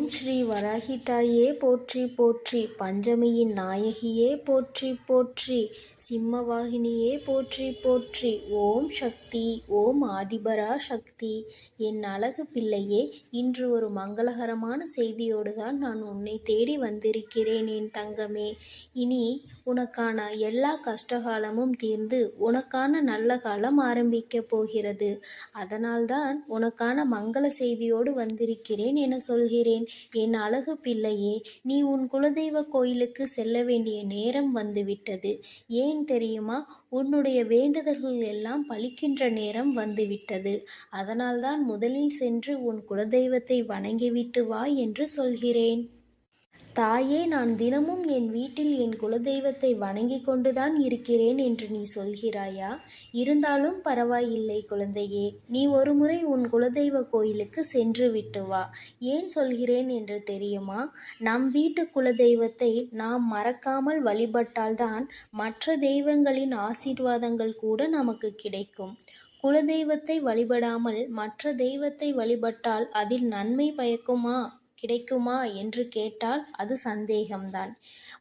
ஓம் ஸ்ரீ வராகி தாயே போற்றி போற்றி. பஞ்சமியின் நாயகியே போற்றி போற்றி. சிம்மவாகினியே போற்றி போற்றி. ஓம் சக்தி ஓம் ஆதிபரா சக்தி என் அழகு பிள்ளையே இன்று ஒரு மங்களகரமான செய்தியோடு தான் நான் உன்னை தேடி வந்திருக்கிறேன் என் தங்கமே. இனி உனக்கான எல்லா கஷ்டகாலமும் தீர்ந்து உனக்கான நல்ல காலம் ஆரம்பிக்கப் போகிறது. அதனால்தான் உனக்கான மங்கள செய்தியோடு வந்திருக்கிறேன் என சொல்கிறேன். என் அழகு பிள்ளையே நீ உன் குலதெய்வ கோயிலுக்கு செல்ல வேண்டிய நேரம் வந்துவிட்டது. ஏன் தெரியுமா? உன்னுடைய வேண்டுதல்கள் எல்லாம் பலிக்கின்ற நேரம் வந்துவிட்டது. அதனால்தான் முதலில் சென்று உன் குலதெய்வத்தை வணங்கிவிட்டு வா என்று சொல்கிறேன். தாயே நான் தினமும் என் வீட்டில் என் குலதெய்வத்தை வணங்கிக் கொண்டுதான் இருக்கிறேன் என்று நீ சொல்கிறாயா? இருந்தாலும் பரவாயில்லை குழந்தையே நீ ஒருமுறை உன் குலதெய்வ கோயிலுக்கு சென்று விட்டு வா. ஏன் சொல்கிறேன் என்று தெரியுமா? நம் வீட்டு குலதெய்வத்தை நாம் மறக்காமல் வழிபட்டால்தான் மற்ற தெய்வங்களின் ஆசீர்வாதங்கள் கூட நமக்கு கிடைக்கும். குலதெய்வத்தை வழிபடாமல் மற்ற தெய்வத்தை வழிபட்டால் அதில் நன்மை பயக்குமா? கிடைக்குமா என்று கேட்டால் அது சந்தேகம்தான்.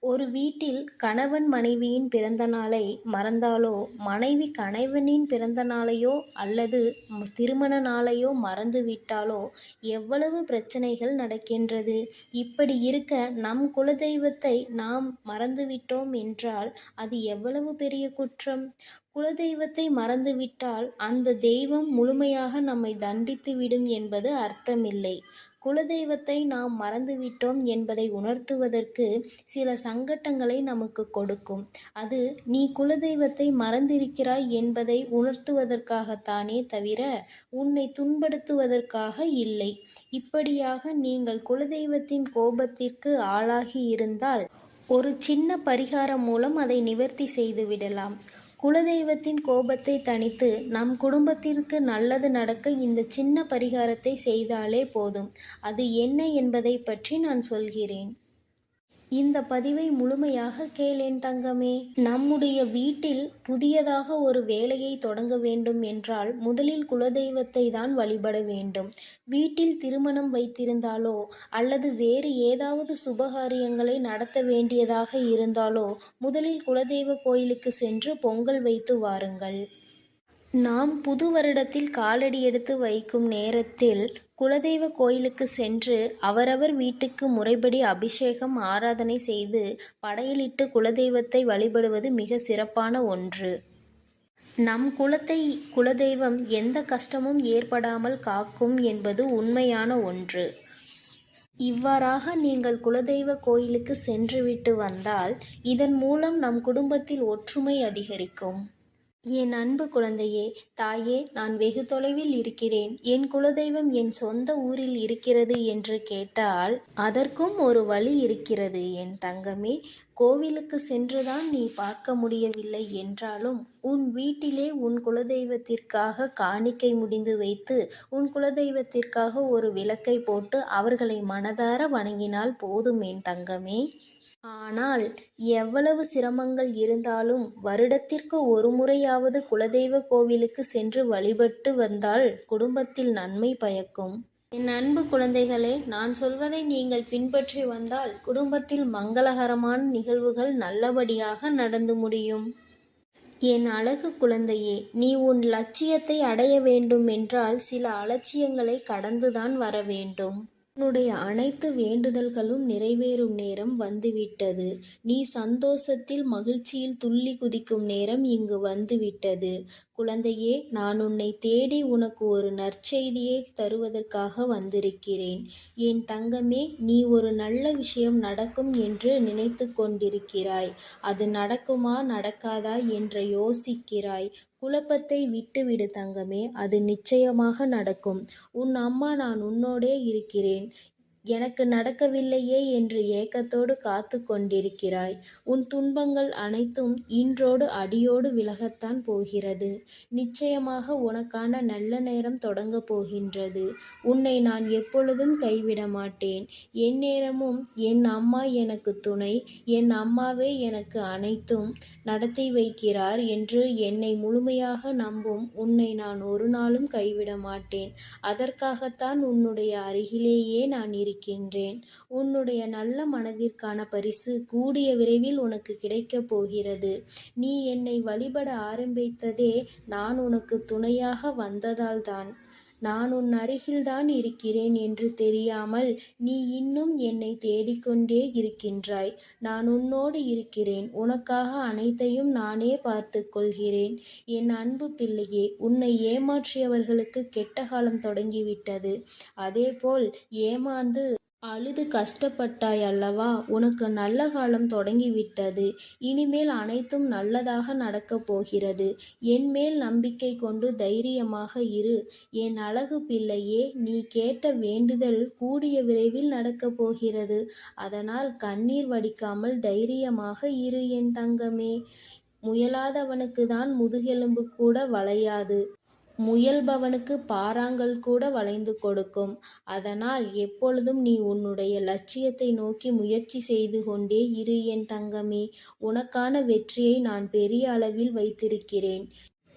ஒரு வீட்டில் கணவன் மனைவியின் பிறந்த நாளை மறந்தாலோ மனைவி கணவனின் பிறந்த நாளையோ அல்லது திருமண நாளையோ மறந்துவிட்டாலோ எவ்வளவு பிரச்சனைகள் நடக்கின்றது? இப்படி இருக்க நம் குலதெய்வத்தை நாம் மறந்துவிட்டோம் என்றால் அது எவ்வளவு பெரிய குற்றம்? குலதெய்வத்தை மறந்துவிட்டால் அந்த தெய்வம் முழுமையாக நம்மை தண்டித்து விடும் என்பது அர்த்தமில்லை. குலதெய்வத்தை நாம் மறந்துவிட்டோம் என்பதை உணர்த்துவதற்கு சில சங்கட்டங்களை நமக்கு கொடுக்கும். அது நீ குலதெய்வத்தை மறந்திருக்கிறாய் என்பதை உணர்த்துவதற்காகத்தானே தவிர உன்னை துன்படுத்துவதற்காக இல்லை. இப்படியாக நீங்கள் குலதெய்வத்தின் கோபத்திற்கு ஆளாகி இருந்தால் ஒரு சின்ன பரிகாரம் மூலம் அதை நிவர்த்தி செய்துவிடலாம் குலதெய்வத்தின் கோபத்தை தணித்து நம் குடும்பத்திற்கு நல்லது நடக்க இந்த சின்ன பரிகாரத்தை செய்தாலே போதும். அது என்ன என்பதை பற்றி நான் சொல்கிறேன். இந்த பதிவை முழுமையாக கேளேன் தங்கமே. நம்முடைய வீட்டில் புதியதாக ஒரு வேலையை தொடங்க வேண்டும் என்றால் முதலில் குலதெய்வத்தை தான் வழிபட வேண்டும். வீட்டில் திருமணம் வைத்திருந்தாலோ அல்லது வேறு ஏதாவது சுபகாரியங்களை நடத்த வேண்டியதாக இருந்தாலோ முதலில் குலதெய்வ கோயிலுக்கு சென்று பொங்கல் வைத்து வாருங்கள். நாம் புது வருடத்தில் காலடி எடுத்து வைக்கும் நேரத்தில் குலதெய்வ கோயிலுக்கு சென்று அவரவர் வீட்டுக்கு முறைப்படி அபிஷேகம் ஆராதனை செய்து படையலிட்டு குலதெய்வத்தை வழிபடுவது மிக சிறப்பான ஒன்று. நம் குலத்தை குலதெய்வம் எந்த கஷ்டமும் ஏற்படாமல் காக்கும் என்பது உண்மையான ஒன்று. இவ்வாறாக நீங்கள் குலதெய்வ கோயிலுக்கு சென்றுவிட்டு வந்தால் இதன் மூலம் நம் குடும்பத்தில் ஒற்றுமை அதிகரிக்கும். என் அன்பு குழந்தையே தாயே நான் வெகு தொலைவில் இருக்கிறேன். என் குலதெய்வம் என் சொந்த ஊரில் இருக்கிறது என்று கேட்டால் அதற்கும் ஒரு வழி இருக்கிறது. என் தங்கமே கோவிலுக்கு சென்றுதான் நீ பார்க்க முடியவில்லை என்றாலும் உன் வீட்டிலே உன் குலதெய்வத்திற்காக காணிக்கை முடிந்து வைத்து உன் குலதெய்வத்திற்காக ஒரு விளக்கை போட்டு அவர்களை மனதார வணங்கினால் போதும் என் தங்கமே. ஆனால் எவ்வளவு சிரமங்கள் இருந்தாலும் வருடத்திற்கு ஒரு முறையாவது குலதெய்வ கோவிலுக்கு சென்று வழிபட்டு வந்தால் குடும்பத்தில் நன்மை பயக்கும். என் அன்பு குழந்தைகளே நான் சொல்வதை நீங்கள் பின்பற்றி வந்தால் குடும்பத்தில் மங்களகரமான நிகழ்வுகள் நல்லபடியாக நடந்து முடியும். என் அழகு குழந்தையே நீ உன் லட்சியத்தை அடைய வேண்டும் என்றால் சில அலட்சியங்களை கடந்துதான் வர வேண்டும். உன்னுடைய அனைத்து வேண்டுதல்களும் நிறைவேறும் நேரம் வந்துவிட்டது. நீ சந்தோஷத்தில் மகிழ்ச்சியில் துள்ளி குதிக்கும் நேரம் இங்கு வந்துவிட்டது. குழந்தையே நான் உன்னை தேடி உனக்கு ஒரு நற்செய்தியை தருவதற்காக வந்திருக்கிறேன். என் தங்கமே நீ ஒரு நல்ல விஷயம் நடக்கும் என்று நினைத்து கொண்டிருக்கிறாய். அது நடக்குமா நடக்காதா என்று யோசிக்கிறாய். குழப்பத்தை விட்டுவிடு தங்கமே அது நிச்சயமாக நடக்கும். உன் அம்மா நான் உன்னோடே இருக்கிறேன். எனக்கு நடக்கவில்லையே என்று ஏக்கத்தோடு காத்து கொண்டிருக்கிறாய். உன் துன்பங்கள் அனைத்தும் இன்றோடு அடியோடு விலகத்தான் போகிறது. நிச்சயமாக உனக்கான நல்ல நேரம் தொடங்கப் போகின்றது. உன்னை நான் எப்பொழுதும் கைவிட மாட்டேன். என் நேரமும் என் அம்மா எனக்கு துணை. என் அம்மாவே எனக்கு அனைத்தும் நடத்தி வைக்கிறார் என்று என்னை முழுமையாக நம்பும் உன்னை நான் ஒரு நாளும் கைவிட மாட்டேன். அதற்காகத்தான் உன்னுடைய அருகிலேயே நான் இருக்கின்றேன் உன்னுடைய நல்ல மனதிற்கான பரிசு கூடிய விரைவில் உனக்கு கிடைக்கப் போகிறது. நீ என்னை வழிபட ஆரம்பித்ததே நான் உனக்கு துணையாக வந்ததால்தான். நான் உன் அருகில்தான் இருக்கிறேன் என்று தெரியாமல் நீ இன்னும் என்னை தேடிக்கொண்டே இருக்கின்றாய். நான் உன்னோடு இருக்கிறேன். உனக்காக அனைத்தையும் நானே பார்த்து கொள்கிறேன். என் அன்பு பிள்ளையே உன்னை ஏமாற்றியவர்களுக்கு கெட்ட காலம் தொடங்கிவிட்டது. அதேபோல் ஏமாந்து அழுது கஷ்டப்பட்டாய் அல்லவா? உனக்கு நல்ல காலம் தொடங்கிவிட்டது. இனிமேல் அனைத்தும் நல்லதாக நடக்கப் போகிறது. என் மேல் நம்பிக்கை கொண்டு தைரியமாக இரு. என் அழகு பிள்ளையே நீ கேட்ட வேண்டுதல் கூடிய விரைவில் நடக்கப் போகிறது. அதனால் கண்ணீர் வடிக்காமல் தைரியமாக இரு என் தங்கமே. முயலாதவனுக்கு தான் முதுகெலும்பு கூட வளையாது. முயல்பவனுக்கு பாறாங்கல் கூட வளைந்து கொடுக்கும். அதனால் எப்பொழுதும் நீ உன்னுடைய லட்சியத்தை நோக்கி முயற்சி செய்து கொண்டே இரு என் தங்கமே. உனக்கான வெற்றியை நான் பெரிய அளவில் வைத்திருக்கிறேன்.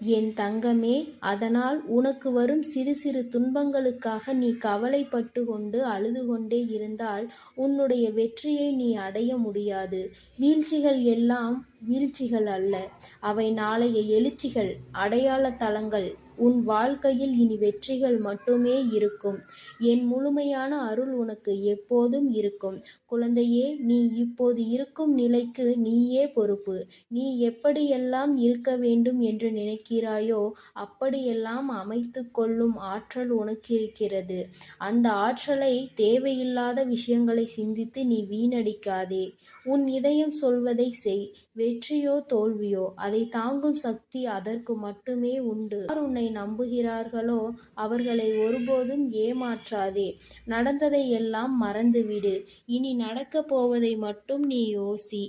என் தங்கமே அதனால் உனக்கு வரும் சிறு சிறு துன்பங்களுக்காக நீ கவலைப்பட்டு கொண்டு அழுது கொண்டே இருந்தால் உன்னுடைய வெற்றியை நீ அடைய முடியாது. வீழ்ச்சிகள் எல்லாம் வீழ்ச்சிகள் அல்ல. அவை நாளைய எழுச்சிகள் அடையாள தலங்கள் உன் வாழ்க்கையில் இனி வெற்றிகள் மட்டுமே இருக்கும். என் முழுமையான அருள் உனக்கு எப்போதும் இருக்கும். குழந்தையே நீ இப்போது இருக்கும் நிலைக்கு நீயே பொறுப்பு. நீ எப்படியெல்லாம் இருக்க வேண்டும் என்று நினைக்கிறாயோ அப்படியெல்லாம் அமைத்து கொள்ளும் ஆற்றல் உனக்கு இருக்கிறது அந்த ஆற்றலை தேவையில்லாத விஷயங்களை சிந்தித்து நீ வீணடிக்காதே. உன் இதயம் சொல்வதை செய். வெற்றியோ தோல்வியோ அதை தாங்கும் சக்தி அதற்கு மட்டுமே உண்டு. யார் உன்னை நம்புகிறார்களோ அவர்களை ஒருபோதும் ஏமாற்றாதே. நடந்ததை எல்லாம் மறந்துவிடு. இனி நடக்கப் போவதை மட்டும் நீ யோசி.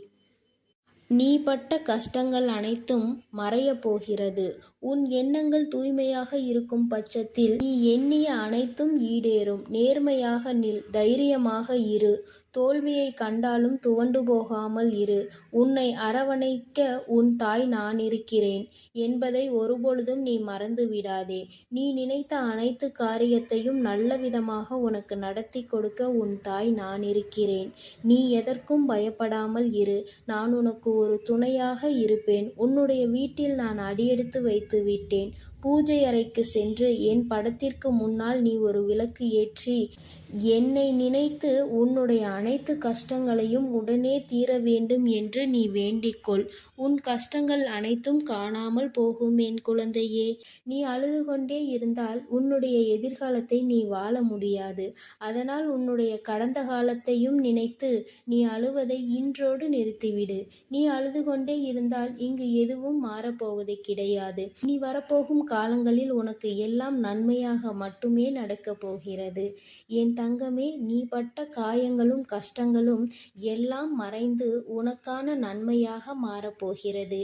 நீ பட்ட கஷ்டங்கள் அனைத்தும் மறையப் போகிறது. உன் எண்ணங்கள் தூய்மையாக இருக்கும் பட்சத்தில் நீ எண்ணிய அனைத்தும் ஈடேறும். நேர்மையாக நில் தைரியமாக இரு. தோல்வியை கண்டாலும் துவண்டு போகாமல் இரு. உன்னை அரவணைக்க உன் தாய் நான் இருக்கிறேன் என்பதை ஒருபொழுதும் நீ மறந்து விடாதே. நீ நினைத்த அனைத்து காரியத்தையும் நல்ல விதமாக உனக்கு நடத்தி கொடுக்க உன் தாய் நான் இருக்கிறேன். நீ எதற்கும் பயப்படாமல் இரு. நான் உனக்கு ஒரு துணையாக இருப்பேன். உன்னுடைய வீட்டில் நான் அடியெடுத்து வைத்து விட்டேன் பூஜை அறைக்கு சென்று என் படத்திற்கு முன்னால் நீ ஒரு விளக்கு ஏற்றி என்னை நினைத்து உன்னுடைய அனைத்து கஷ்டங்களையும் உடனே தீர வேண்டும் என்று நீ வேண்டிக்கொள். உன் கஷ்டங்கள் அனைத்தும் காணாமல் போகும் என் குழந்தையே. நீ அழுது கொண்டே இருந்தால் உன்னுடைய எதிர்காலத்தை நீ வாழ முடியாது. அதனால் உன்னுடைய கடந்த காலத்தையும் நினைத்து நீ அழுவதை இன்றோடு நிறுத்திவிடு. நீ அழுது கொண்டே இருந்தால் இங்கு எதுவும் மாறப்போவது கிடையாது. நீ வரப்போகும் காலங்களில் உனக்கு எல்லாம் நன்மையாக மட்டுமே நடக்கப் போகிறது. என் தங்கமே நீ பட்ட காயங்களும் கஷ்டங்களும் எல்லாம் மறைந்து உனக்கான நன்மையாக மாறப்போகிறது.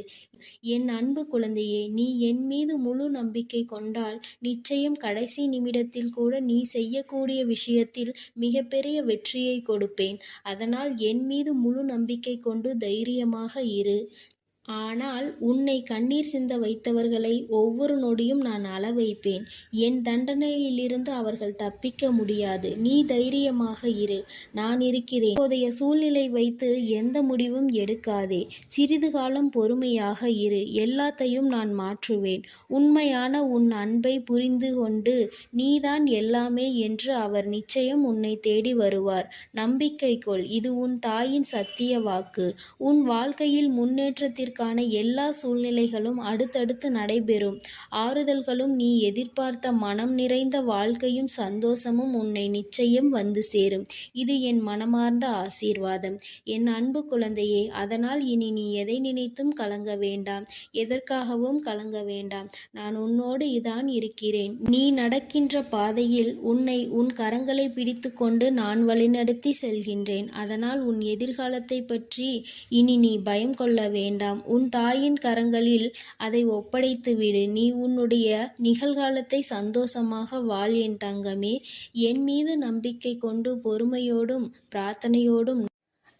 என் அன்பு குழந்தையே நீ என் மீது முழு நம்பிக்கை கொண்டால் நிச்சயம் கடைசி நிமிடத்தில் கூட நீ செய்யக்கூடிய விஷயத்தில் மிகப்பெரிய வெற்றியை கொடுப்பேன். அதனால் என் மீது முழு நம்பிக்கை கொண்டு தைரியமாக இரு. ஆனால் உன்னை கண்ணீர் சிந்த வைத்தவர்களை ஒவ்வொரு நொடியும் நான் அள வைப்பேன் என் தண்டனையிலிருந்து அவர்கள் தப்பிக்க முடியாது. நீ தைரியமாக இரு. நான் இருக்கிறேன். இப்போதைய சூழ்நிலை வைத்து எந்த முடிவும் எடுக்காதே. சிறிது காலம் பொறுமையாக இரு. எல்லாத்தையும் நான் மாற்றுவேன். உண்மையான உன் அன்பை புரிந்து கொண்டு நீதான் எல்லாமே என்று அவர் நிச்சயம் உன்னை தேடி வருவார். நம்பிக்கை கொள். இது உன் தாயின் சத்திய வாக்கு. உன் வாழ்க்கையில் முன்னேற்றத்திற்கு அதற்கான எல்லா சூழ்நிலைகளும் அடுத்தடுத்து நடைபெறும். ஆறுதல்களும் நீ எதிர்பார்த்த மனம் நிறைந்த வாழ்க்கையும் சந்தோஷமும் உன்னை நிச்சயம் வந்து சேரும். இது என் மனமார்ந்த ஆசீர்வாதம். என் அன்பு குழந்தையே அதனால் இனி நீ எதை நினைத்தும் கலங்க வேண்டாம். எதற்காகவும் கலங்க வேண்டாம். நான் உன்னோடு இதான் இருக்கிறேன். நீ நடக்கின்ற பாதையில் உன்னை உன் கரங்களை பிடித்துக்கொண்டு நான் வழிநடத்தி செல்கின்றேன். அதனால் உன் எதிர்காலத்தை பற்றி இனி நீ பயம் கொள்ள வேண்டாம். உன் தாயின் கரங்களில் அதை ஒப்படைத்து விடு. நீ உன்னுடைய நிகழ்காலத்தை சந்தோஷமாக வாழ் என் தங்கமே. என் மீது நம்பிக்கை கொண்டு பொறுமையோடும் பிரார்த்தனையோடும்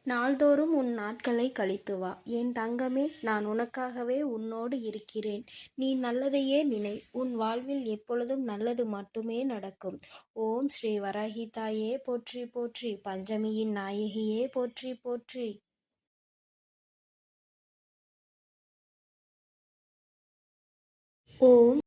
நாள்தோறும் உன் நாட்களை கழித்து வா. என் தங்கமே நான் உனக்காகவே உன்னோடு இருக்கிறேன். நீ நல்லதையே நினை. உன் வாழ்வில் எப்பொழுதும் நல்லது மட்டுமே நடக்கும். ஓம் ஸ்ரீ வராகி தாயே போற்றி போற்றி. பஞ்சமியின் நாயகியே போற்றி போற்றி. ஓம்